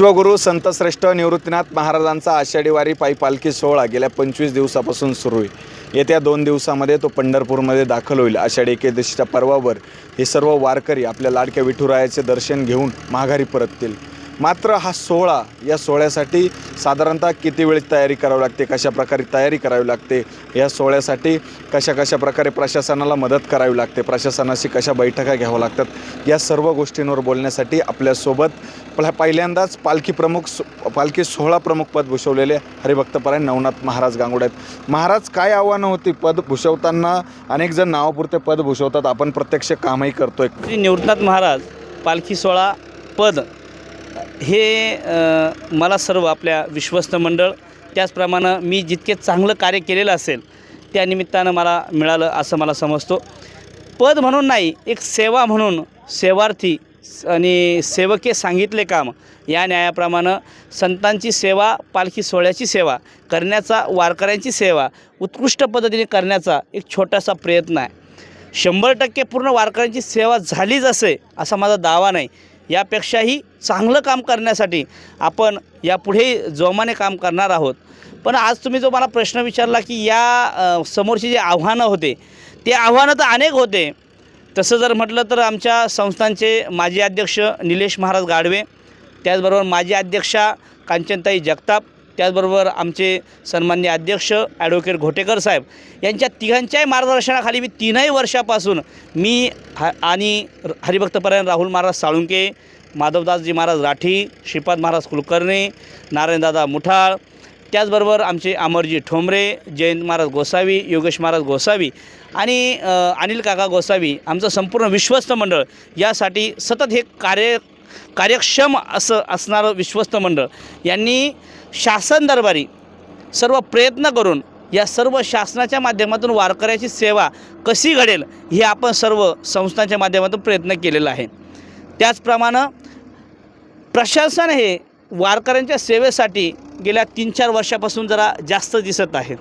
विश्वगुरू संतश्रेष्ठ निवृत्तीनाथ महाराजांचा आषाढी वारी पायी पालखी सोहळा गेल्या पंचवीस दिवसापासून सुरू आहे. येत्या दोन दिवसामध्ये तो पंढरपूरमध्ये दाखल होईल. आषाढी एकादशीच्या पर्वावर हे सर्व वारकरी आपल्या लाडक्या विठुरायाचे दर्शन घेऊन माघारी परततील. मात्र हा सोहळा या सोहळ्यासाठी साधारणतः किती वेळ तयारी करावी लागते? कशा प्रकारे तयारी करावी लागते? या सोहळ्यासाठी कशा कशा प्रकारे प्रशासनाला मदत करावी लागते? प्रशासनाशी कशा बैठका घ्याव्या लागतात? या सर्व गोष्टींवर बोलण्यासाठी आपल्यासोबत पला पहिल्यांदाच पालखी प्रमुख सो- पालखी सोहळा प्रमुख पद भूषवलेले हरिभक्तपरायण नवनाथ महाराज गांगुडे आहेत. महाराज काय आव्हानं होती? पद भूषवताना अनेक जण नावापुरते पद भूषवतात. आपण प्रत्यक्ष कामही करतोय. श्री निवृत्तनाथ महाराज पालखी सोहळा पद हे मला सर्व आपल्या विश्वस्त मंडळ त्याचप्रमाणे मी जितके चांगलं कार्य केलेलं असेल त्या निमित्तानं मला मिळालं असं मला समजतो. पद म्हणून नाही एक सेवा म्हणून सेवार्थी आणि सेवके सांगितले काम या न्यायाप्रमाणे संतांची सेवा पालखी सोहळ्याची सेवा करण्याचा वारकऱ्यांची सेवा उत्कृष्ट पद्धतीने करण्याचा एक छोटासा प्रयत्न आहे. शंभर टक्के पूर्ण वारकऱ्यांची सेवा झालीच असे असा माझा दावा नाही. यापेक्षाही चांगलं काम करण्यासाठी आपण यापुढे जोमाने काम करणार आहोत. पण आज तुम्ही जो मला प्रश्न विचारला की या समोरची जे आव्हानं होते ते आव्हानं तर अनेक होते. तसं जर म्हटलं तर आमच्या संस्थांचे माजी अध्यक्ष निलेश महाराज गाडवे त्याचबरोबर माजी अध्यक्षा कांचनताई जगताप त्याचबरोबर आमचे सन्मान्य अध्यक्ष ॲडव्होकेट घोटेकर साहेब यांच्या तिघांच्याही मार्गदर्शनाखाली मी तीनही वर्षापासून मी ह आणि हरिभक्तपर्यंत राहुल महाराज साळुंके माधवदासजी महाराज राठी श्रीपाद महाराज कुलकर्णी नारायणदादा मुठाळ त्याचबरोबर आमचे अमरजी ठोंबरे जयंत महाराज गोसावी योगेश महाराज गोसावी आणि अनिल काका गोसावी आमचं संपूर्ण विश्वस्त मंडळ यासाठी सतत हे कार्य कार्यक्षम असं असणारं विश्वस्त मंडळ यांनी शासन दरबारी सर्व प्रयत्न करून या सर्व शासनाच्या माध्यमातून वारकऱ्याची सेवा कशी घडेल हे आपण सर्व संस्थांच्या माध्यमातून प्रयत्न केलेला आहे. त्याचप्रमाणे प्रशासन हे वारकऱ्यांच्या सेवेसाठी गेल्या तीन चार वर्षापासून जरा जास्त दिसत आहे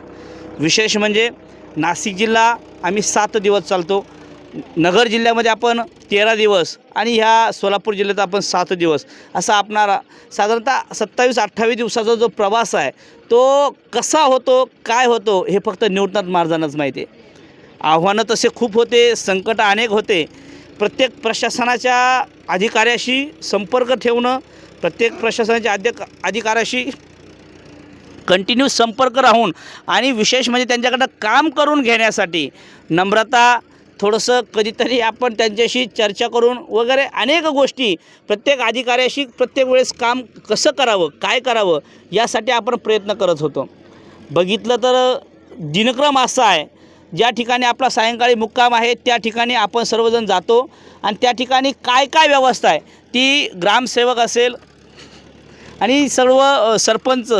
विशेष म्हणजे नाशिक जिल्हा आम्ही सात दिवस चालतो. नगर जिल्ह्यामध्ये आपण तेरा दिवस आणि ह्या सोलापूर जिल्ह्यात आपण सात दिवस असा आपणारा साधारणतः सत्तावीस अठ्ठावीस दिवसाचा जो प्रवास आहे तो कसा होतो काय होतो हे फक्त निवडणात महाराजांनाच माहिती आहे. आव्हानं तसे खूप होते संकट अनेक होते. प्रत्येक प्रशासनाच्या अधिकाऱ्याशी संपर्क ठेवणं प्रत्येक प्रशासनाच्या अध्यक अधिकाऱ्याशी कंटिन्यू संपर्क राहून आणि विशेष म्हणजे त्यांच्याकडं काम करून घेण्यासाठी नम्रता थोडंसं कधीतरी आपण त्यांच्याशी चर्चा करून वगैरे अनेक गोष्टी प्रत्येक अधिकाऱ्याशी प्रत्येक वेळेस काम कसं करावं काय करावं यासाठी आपण प्रयत्न करत होतो. बघितलं तर दिनक्रम असा आहे ज्या ठिकाणी आपला सायंकाळी मुक्काम आहे त्या ठिकाणी आपण सर्वजण जातो आणि त्या ठिकाणी काय काय व्यवस्था आहे ती ग्रामसेवक असेल आणि सर्व सरपंच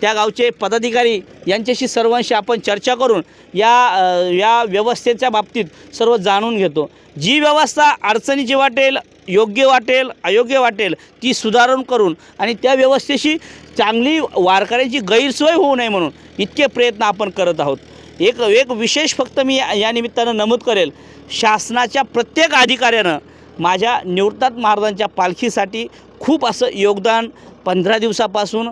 त्या गावचे पदाधिकारी यांच्याशी सर्वांशी आपण चर्चा करून या या व्यवस्थेच्या बाबतीत सर्व जाणून घेतो. जी व्यवस्था अडचणीची वाटेल योग्य वाटेल अयोग्य वाटेल ती सुधारण करून आणि त्या व्यवस्थेशी चांगली वारकऱ्यांची गैरसोय होऊ नये म्हणून इतके प्रयत्न आपण करत आहोत. एक एक विशेष फक्त मी या या निमित्तानं नमूद करेल. शासनाच्या प्रत्येक अधिकाऱ्यानं माझ्या निवृत्तात महाराजांच्या पालखीसाठी खूप असं योगदान पंधरा दिवसापासून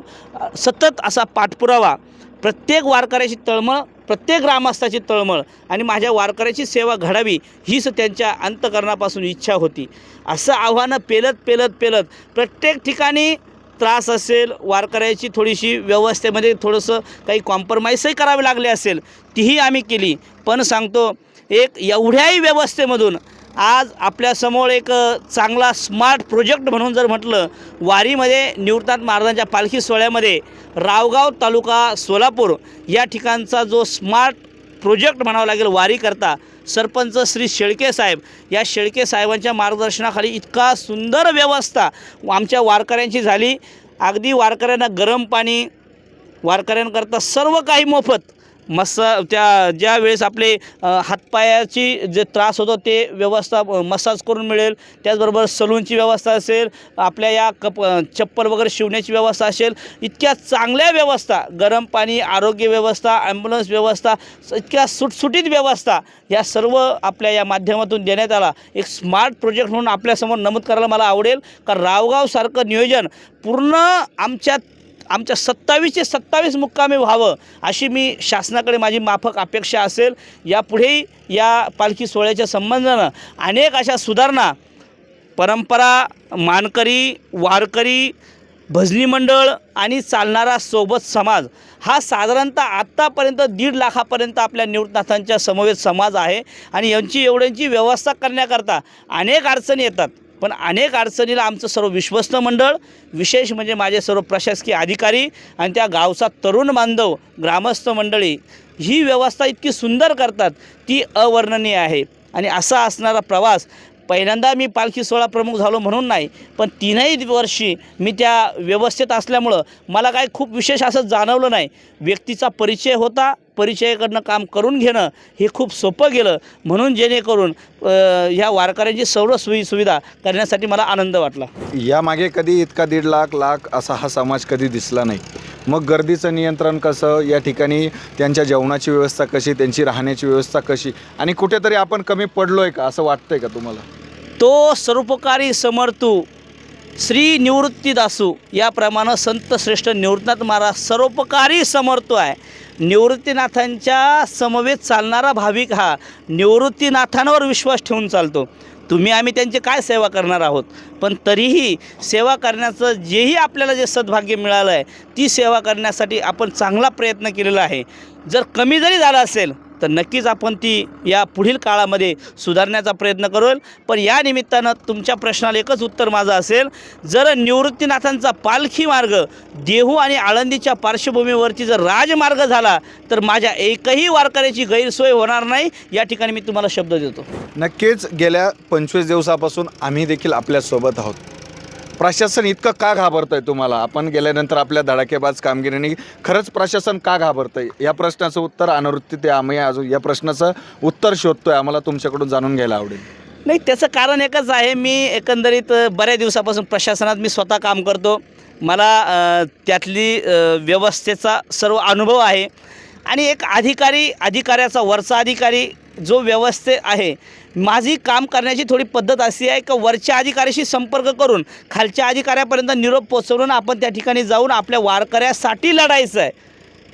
सतत असा पाठपुरावा प्रत्येक वारकऱ्याची तळमळ प्रत्येक ग्रामस्थाची तळमळ आणि माझ्या वारकऱ्याची सेवा घडावी हीच त्यांच्या अंतकरणापासून इच्छा होती. असं आव्हानं पेलत पेलत पेलत प्रत्येक ठिकाणी त्रास असेल वारकऱ्याची थोडीशी व्यवस्थेमध्ये थोडंसं काही कॉम्प्रोमाइजही करावे लागले असेल तीही आम्ही केली. पण सांगतो एक एवढ्याही व्यवस्थेमधून आज आपल्यासमोर एक चांगला स्मार्ट प्रोजेक्ट म्हणून जर म्हटलं वारीमध्ये निवृत्तांत महाराजांच्या पालखी सोहळ्यामध्ये रावगाव तालुका सोलापूर या ठिकाणचा जो स्मार्ट प्रोजेक्ट म्हणावा लागेल वारी करता सरपंच श्री शेळके साहेब. या शेळके साहेबांच्या मार्गदर्शनाखाली इतका सुंदर व्यवस्था आमच्या वारकऱ्यांची झाली. अगदी वारकऱ्यांना गरम पाणी वारकऱ्यांकरता सर्व काही मोफत मसा त्या ज्या वेळेस आपले हातपायाची जे त्रास होतो ते व्यवस्था मसाज करून मिळेल. त्याचबरोबर सलूनची व्यवस्था असेल आपल्या या कप चप्पल वगैरे शिवण्याची व्यवस्था असेल इतक्या चांगल्या व्यवस्था गरम पाणी आरोग्य व्यवस्था ॲम्ब्युलन्स व्यवस्था इतक्या सुटसुटीत व्यवस्था या सर्व आपल्या या माध्यमातून देण्यात आला. एक स्मार्ट प्रोजेक्ट म्हणून आपल्यासमोर नमूद करायला मला आवडेल कारण रावगावसारखं नियोजन पूर्ण आमच्या आमच्या सत्तावीसचे सत्तावीस मुक्कामी व्हावं अशी मी शासनाकडे माझी माफक अपेक्षा असेल. यापुढेही या पालखी सोहळ्याच्या संबंधानं अनेक अशा सुधारणा परंपरा मानकरी वारकरी भजनी मंडळ आणि चालणारा सोबत समाज हा साधारणतः आत्तापर्यंत दीड लाखापर्यंत आपल्या निवृत्तनाथांच्या समवेत समाज आहे आणि यांची एवढ्यांची व्यवस्था करण्याकरता अनेक अडचणी येतात. पण अनेक अडचणीला आमचं सर्व विश्वस्त मंडळ विशेष म्हणजे माझे सर्व प्रशासकीय अधिकारी आणि त्या गावचा तरुण बांधव ग्रामस्थ मंडळी ही व्यवस्था इतकी सुंदर करतात ती अवर्णनीय आहे. आणि असा असणारा प्रवास पहिल्यांदा मी पालखी सोहळा प्रमुख झालो म्हणून नाही पण तीनही वर्षी मी त्या व्यवस्थेत असल्यामुळं मला काय खूप विशेष असं जाणवलं नाही. व्यक्तीचा परिचय होता परिचयाकडनं काम करून घेणं हे खूप सोपं गेलं. म्हणून जेणेकरून ह्या वारकऱ्यांची सर्व सोयी सुविधा करण्यासाठी मला आनंद वाटला. यामागे कधी इतका दीड लाख लाख असा हा समाज कधी दिसला नाही. मग गर्दीचं नियंत्रण कसं? या ठिकाणी त्यांच्या जेवणाची व्यवस्था कशी? त्यांची राहण्याची व्यवस्था कशी? आणि कुठेतरी आपण कमी पडलो आहे का? असं वाटतंय का तुम्हाला? तो सर्वोपकारी समर्थू श्री निवृत्तीदासू याप्रमाणे संत श्रेष्ठ महाराज सर्वोपकारी समर्थ आहे. निवृत्तीनाथांच्या समवेत चालणारा भाविक हा निवृत्तीनाथांवर विश्वास ठेवून चालतो. तुम्ही आम्ही त्यांची काय सेवा करणार आहोत? पण तरीही सेवा करण्याचं जेही आपल्याला जे सद्भाग्य मिळालं आहे ती सेवा करण्यासाठी आपण चांगला प्रयत्न केलेला आहे. जर कमी जरी झाला असेल तर नक्कीच आपण ती या पुढील काळामध्ये सुधारण्याचा प्रयत्न करूल. पण या निमित्तानं तुमच्या प्रश्नाला एकच उत्तर माझं असेल जर निवृत्तीनाथांचा पालखी मार्ग देहू आणि आळंदीच्या पार्श्वभूमीवरती जर राजमार्ग झाला तर माझ्या एकही वारकऱ्याची गैरसोय होणार नाही. या ठिकाणी मी तुम्हाला शब्द देतो. नक्कीच गेल्या पंचवीस दिवसापासून आम्ही देखील आपल्यासोबत आहोत. प्रशासन इतकं का घाबरतंय तुम्हाला? आपण गेल्यानंतर आपल्या धडाकेबाज कामगिरीने खरंच प्रशासन का घाबरतंय? या प्रश्नाचं उत्तर अनुवृत्ती ते आम्ही अजून या प्रश्नाचं उत्तर शोधतो आहे आम्हाला तुमच्याकडून जाणून घ्यायला आवडेल. नाही त्याचं कारण एकच आहे. मी एकंदरीत बऱ्याच दिवसापासून प्रशासनात मी स्वतः काम करतो. मला त्यातली व्यवस्थेचा सर्व अनुभव आहे. आणि एक अधिकारी अधिकाऱ्याचा वरचा अधिकारी जो व्यवस्थे आहे माझी काम करण्याची थोडी पद्धत अशी आहे का वरच्या अधिकाऱ्याशी संपर्क करून खालच्या अधिकाऱ्यापर्यंत निरोप पोचवून आपण त्या ठिकाणी जाऊन आपल्या वारकऱ्यासाठी लढायचं आहे.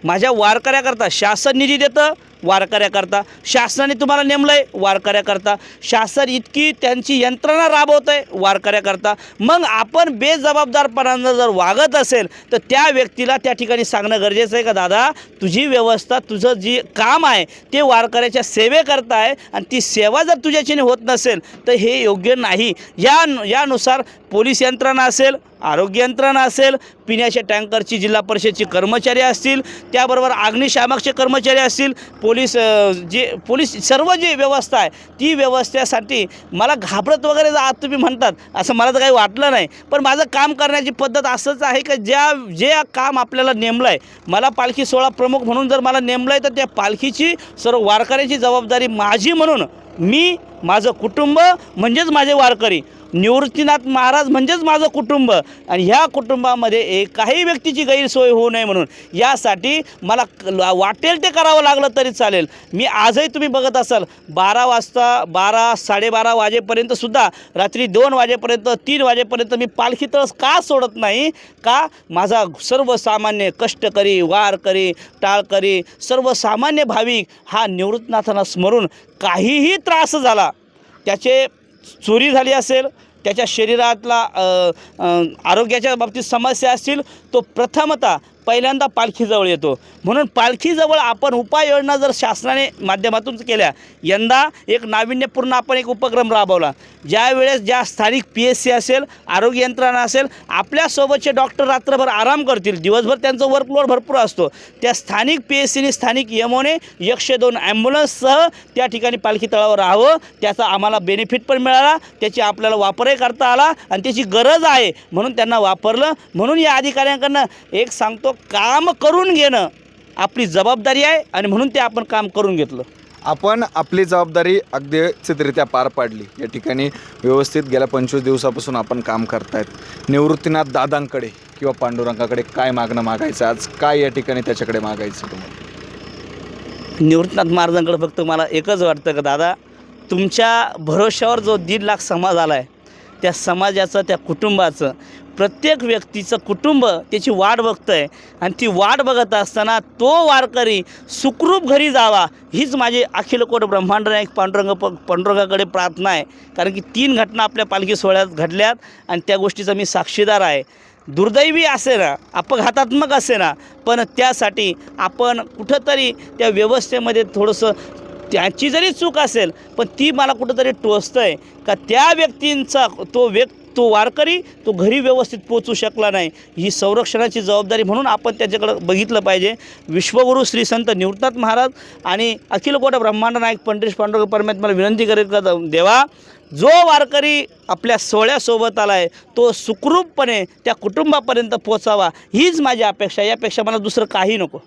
माझ्या वारकऱ्याकरता शासन निधी देतं वारकऱ्याकरता. शासनाने तुम्हाला नेमलं आहे वारकऱ्याकरता. शासन इतकी त्यांची यंत्रणा राबवत आहे वारकऱ्याकरता. मग आपण बेजबाबदारपणानं जर वागत असेल तर त्या व्यक्तीला त्या ठिकाणी सांगणं गरजेचं आहे का दादा? तुझी व्यवस्था तुझं जी काम आहे ते वारकऱ्याच्या सेवेकरता आहे आणि ती सेवा जर तुझ्याच्याने होत नसेल तर हे योग्य नाही. या यानुसार पोलीस यंत्रणा असेल आरोग्य यंत्रणा असेल पिण्याच्या टँकरची जिल्हा परिषदची कर्मचारी असतील त्याबरोबर अग्निशामकचे कर्मचारी असतील पोलीस पोलीस जे पोलीस सर्व जी व्यवस्था आहे ती व्यवस्थेसाठी मला घाबरत वगैरे जर तुम्ही म्हणतात असं मला तर काही वाटलं नाही. पण माझं काम करण्याची पद्धत असंच आहे की ज्या जे काम आपल्याला नेमलं आहे मला पालखी सोहळा प्रमुख म्हणून जर मला नेमलं आहे तर त्या पालखीची सर्व वारकऱ्याची जबाबदारी माझी म्हणून मी माझं कुटुंब म्हणजेच माझे वारकरी. निवृत्तीनाथ महाराज म्हणजेच माझं कुटुंब. आणि ह्या कुटुंबामध्ये एकाही व्यक्तीची गैरसोय होऊ नये म्हणून यासाठी मला वाटेल ते करावं लागलं तरी चालेल. मी आजही तुम्ही बघत असाल बारा वाजता बारा साडेबारा वाजेपर्यंतसुद्धा रात्री दोन वाजेपर्यंत तीन वाजेपर्यंत मी पालखी तळस का सोडत नाही? का? माझा सर्वसामान्य कष्टकरी वारकरी टाळकरी सर्वसामान्य भाविक हा निवृत्तनाथांना स्मरून काहीही त्रास झाला त्याचे चोरी झाली असेल त्याच्या शरीरातला आरोग्याच्या बाबतीत समस्या असतील तो प्रथमतः पहिल्यांदा पालखीजवळ येतो. म्हणून पालखीजवळ आपण उपाययोजना जर शासनाने माध्यमातून केल्या यंदा एक नाविन्यपूर्ण आपण एक उपक्रम राबवला. ज्या वेळेस ज्या स्थानिक पी एस सी असेल आरोग्य यंत्रणा असेल आपल्यासोबतचे डॉक्टर रात्रभर आराम करतील. दिवसभर त्यांचं वर्कलोड भरपूर असतो. त्या स्थानिक पी एस सीने स्थानिक यमोने एकशे दोन ॲम्ब्युलन्ससह त्या ठिकाणी पालखी तळावर राहावं. त्याचा आम्हाला बेनिफिट पण मिळाला. त्याची आपल्याला वापरही करता आला. आणि त्याची गरज आहे म्हणून त्यांना वापरलं. म्हणून या अधिकाऱ्यांकडनं एक सांगतो काम करून घेणं आपली जबाबदारी आहे आणि म्हणून ते आपण काम करून घेतलं. आपण आपली जबाबदारी अगदी चितरित्या पार पाडली. या ठिकाणी व्यवस्थित गेल्या पंचवीस दिवसापासून आपण काम करतायत. निवृत्तीनाथ दादांकडे किंवा पांडुरंगाकडे काय मागणं मागायचं? आज काय या ठिकाणी त्याच्याकडे मागायचं तुम्हाला? निवृत्तनाथ महाराजांकडे फक्त मला एकच वाटतं का दादा तुमच्या भरोश्यावर जो दीड लाख समाज आला आहे त्या समाजाचं त्या कुटुंबाचं प्रत्येक व्यक्तीचं कुटुंब त्याची वाट बघतं आहे आणि ती वाट बघत असताना तो वारकरी सुखरूप घरी जावा हीच माझी अखिल कोट ब्रह्मांड नायक पांडुरंग प पांडुरंगाकडे प्रार्थना आहे. कारण की तीन घटना आपल्या पालखी सोहळ्यात घडल्यात आणि त्या गोष्टीचा मी साक्षीदार आहे. दुर्दैवी असे ना अपघातात्मक असे ना पण त्यासाठी आपण कुठंतरी त्या व्यवस्थेमध्ये थोडंसं त्याची जरी चूक असेल पण ती मला कुठंतरी टोचतं आहे का त्या व्यक्तींचा तो व्यक् तो वारकरी तो घरी व्यवस्थित पोचू शकला नाही. ही संरक्षणाची जबाबदारी म्हणून आपण त्याच्याकडं बघितलं पाहिजे. विश्वगुरू श्री संत निवृत्तनाथ महाराज आणि अखिल कोटा ब्रह्मांड नायक पंडित पांडुरंग मला विनंती करीत का देवा जो वारकरी आपल्या सोहळ्यासोबत आला आहे तो सुखरूपपणे त्या कुटुंबापर्यंत पोचावा. हीच माझी अपेक्षा यापेक्षा मला दुसरं काही नको.